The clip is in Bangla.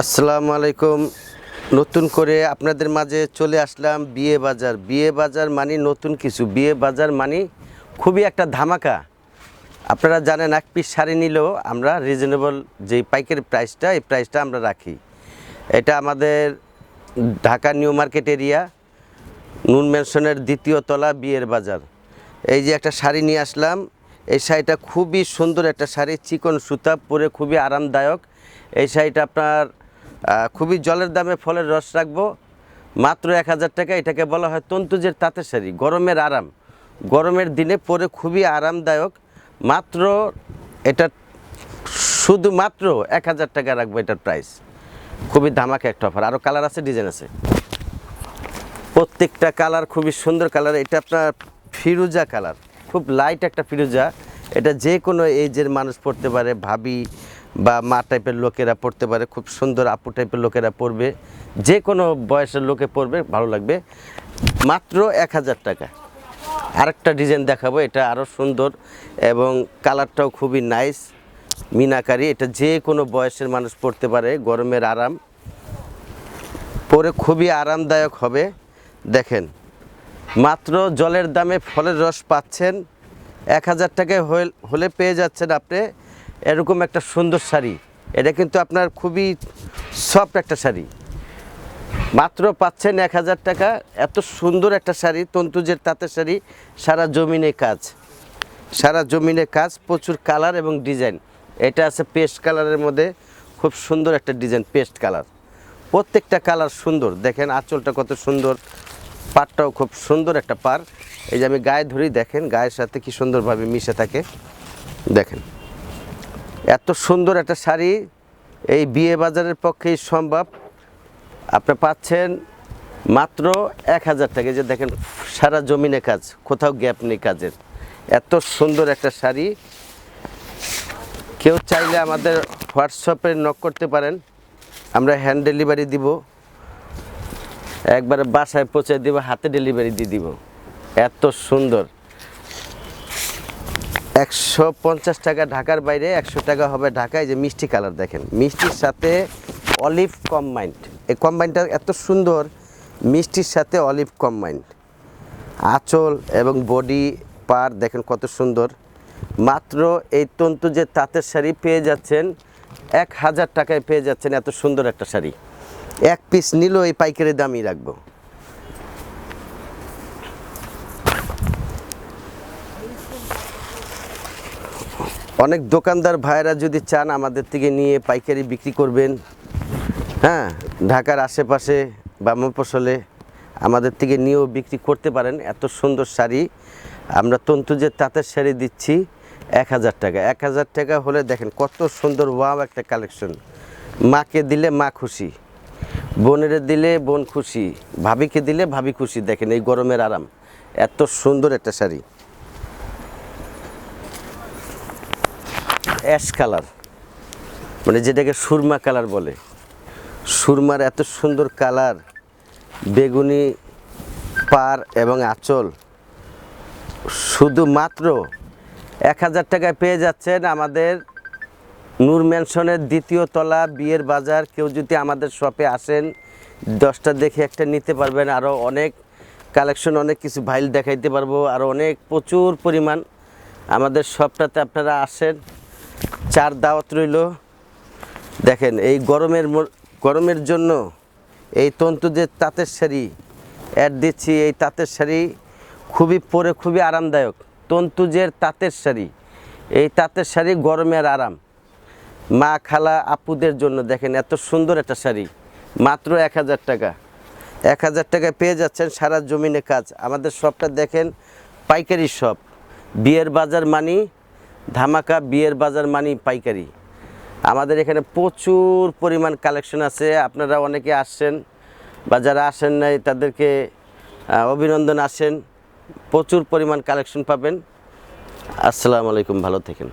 আসসালামু আলাইকুম। নতুন করে আপনাদের মাঝে চলে আসলাম বিয়ে বাজার। বিয়ে বাজার মানে নতুন কিছু। বিয়ে বাজার মানে খুবই একটা ধামাকা। আপনারা জানেন, এক পিস শাড়ি নিলেও আমরা রিজনেবল যে পাইকারি প্রাইসটা এই প্রাইসটা আমরা রাখি। এটা আমাদের ঢাকা নিউ মার্কেট এরিয়া, নুন ম্যানশনের দ্বিতীয় তলা বিয়ের বাজার। এই যে একটা শাড়ি নিয়ে আসলাম। এই শাড়িটা খুবই সুন্দর একটা শাড়ি, চিকন সুতা, পরে খুবই আরামদায়ক। এই শাড়িটা আপনার খুবই জলের দামে ফলের রস রাখব। মাত্র এক হাজার টাকা, এটাকে বলা হয় তন্তুজের তাঁতের শাড়ি। গরমের আরাম। গরমের দিনে পরে খুবই আরামদায়ক। মাত্র এটা শুধুমাত্র এক হাজার টাকা রাখব এটার প্রাইস খুবই ধামাকা একটা অফার আরও কালার আছে ডিজাইন আছে। প্রত্যেকটা কালার খুবই সুন্দর কালার এটা আপনার ফিরুজা কালার খুব লাইট একটা ফিরুজা। এটা যে কোনো এজের মানুষ পড়তে পারে, ভাবি বা মা টাইপের লোকেরা পড়তে পারে, খুব সুন্দর আপু টাইপের লোকেরা পড়বে, যে কোনো বয়সের লোকে পড়বে, ভালো লাগবে। মাত্র এক হাজার টাকা। আরেকটা ডিজাইন দেখাবো, এটা আরও সুন্দর এবং কালারটাও খুবই নাইস মিনাকারি। এটা যে কোনো বয়সের মানুষ পড়তে পারে, গরমের আরাম। পরে খুবই আরামদায়ক হবে। দেখেন, মাত্র জলের দামে ফলের রস পাচ্ছেন। এক হাজার টাকায় হল- পেয়ে যাচ্ছেন আপনি। এরকম একটা সুন্দর শাড়ি। এটা কিন্তু আপনার খুবই সফট একটা শাড়ি। মাত্র পাচ্ছেন এক হাজার টাকা। এত সুন্দর একটা শাড়ি, তন্তুজের তাঁতের শাড়ি। সারা জমিনে কাজ। সারা জমিনে কাজ, প্রচুর কালার এবং ডিজাইন। এটা আছে পেস্ট কালারের মধ্যে। খুব সুন্দর একটা ডিজাইন, পেস্ট কালার। প্রত্যেকটা কালার সুন্দর। দেখেন আঁচলটা কত সুন্দর। পাটটাও খুব সুন্দর একটা পার এই যে আমি গায়ে ধরি, দেখেন গায়ের সাথে কি সুন্দরভাবে মিশে থাকে। দেখেন। এত সুন্দর একটা শাড়ি, এই বিয়ে বাজারের পক্ষেই সম্ভব। আপনি পাচ্ছেন মাত্র এক হাজার টাকা। যে দেখেন, সারা জমিনে কাজ, কোথাও গ্যাপ নেই কাজের। এত সুন্দর একটা শাড়ি। কেউ চাইলে আমাদের হোয়াটসঅ্যাপে নক করতে পারেন। আমরা হ্যান্ড ডেলিভারি দিব। একবারে বাসায় পৌঁছে দিব, হাতে ডেলিভারি দিয়ে দিব। এত সুন্দর। একশো পঞ্চাশ টাকা ঢাকার বাইরে, একশো টাকা হবে ঢাকায়। যে মিষ্টি কালার দেখেন, মিষ্টির সাথে অলিভ কম্বাইন্ড। এই কম্বাইন্ডটা এত সুন্দর, মিষ্টির সাথে অলিভ কম্বাইন্ড। আঁচল এবং বডি পার দেখেন কত সুন্দর। মাত্র এই তন্তু যে তাঁতের শাড়ি পেয়ে যাচ্ছেন, এক হাজার টাকায় পেয়ে যাচ্ছেন এত সুন্দর একটা শাড়ি। এক পিস নিলেও এই পাইকারি দামই রাখব। অনেক দোকানদার ভাইরা যদি চান আমাদের থেকে নিয়ে পাইকারি বিক্রি করবেন হ্যাঁ ঢাকার আশেপাশে বা মফসলে আমাদের থেকে নিয়েও বিক্রি করতে পারেন। এত সুন্দর শাড়ি, আমরা তন্তুজের তাঁতের শাড়ি দিচ্ছি এক হাজার টাকা। এক হাজার টাকা হলে দেখেন কত সুন্দর, ওয়াও একটা কালেকশন। মাকে দিলে মা খুশি, বোনের দিলে বোন খুশি, ভাবিকে দিলে ভাবি খুশি। দেখেন এই গরমের আরাম, এত সুন্দর একটা শাড়ি। Ash colour. মানে যেটাকে সুরমা কালার বলে। সুরমার এত সুন্দর কালার, বেগুনি পার এবং আঁচল। শুধুমাত্র এক হাজার টাকায় পেয়ে যাচ্ছেন আমাদের নূর ম্যানশনের দ্বিতীয় তলা বিয়ের বাজার। কেউ যদি আমাদের শপে আসেন, দশটা দেখে একটা নিতে পারবেন। আরও অনেক কালেকশন, অনেক কিছু ভাইল দেখাইতে পারব। আরও অনেক প্রচুর পরিমাণ আমাদের শপটাতে আপনারা আসেন। চার দাওয়াত রইল। দেখেন, এই গরমের মর- গরমের জন্য এই তন্তুদের তাঁতের শাড়ি অ্যাড দিচ্ছি, এই তাঁতের শাড়ি খুবই পরে খুবই আরামদায়ক। তন্তুজের তাঁতের শাড়ি, এই তাঁতের শাড়ি গরমের আরাম। মা খালা আপুদের জন্য দেখেন, এত সুন্দর একটা শাড়ি, মাত্র এক হাজার টাকা। এক হাজার টাকায় পেয়ে যাচ্ছেন সারা জমিনে কাজ। আমাদের শপটা দেখেন, পাইকারি শপ বিয়ের বাজার মানি ধামাকা বিয়ের বাজার মানি পাইকারি। আমাদের এখানে প্রচুর পরিমাণ কালেকশন আছে। আপনারা অনেকে আসছেন বা যারা আসেন নাই, তাদেরকে অভিনন্দন আসেন। প্রচুর পরিমাণ কালেকশন পাবেন। আসসালামু আলাইকুম, ভালো থাকেন।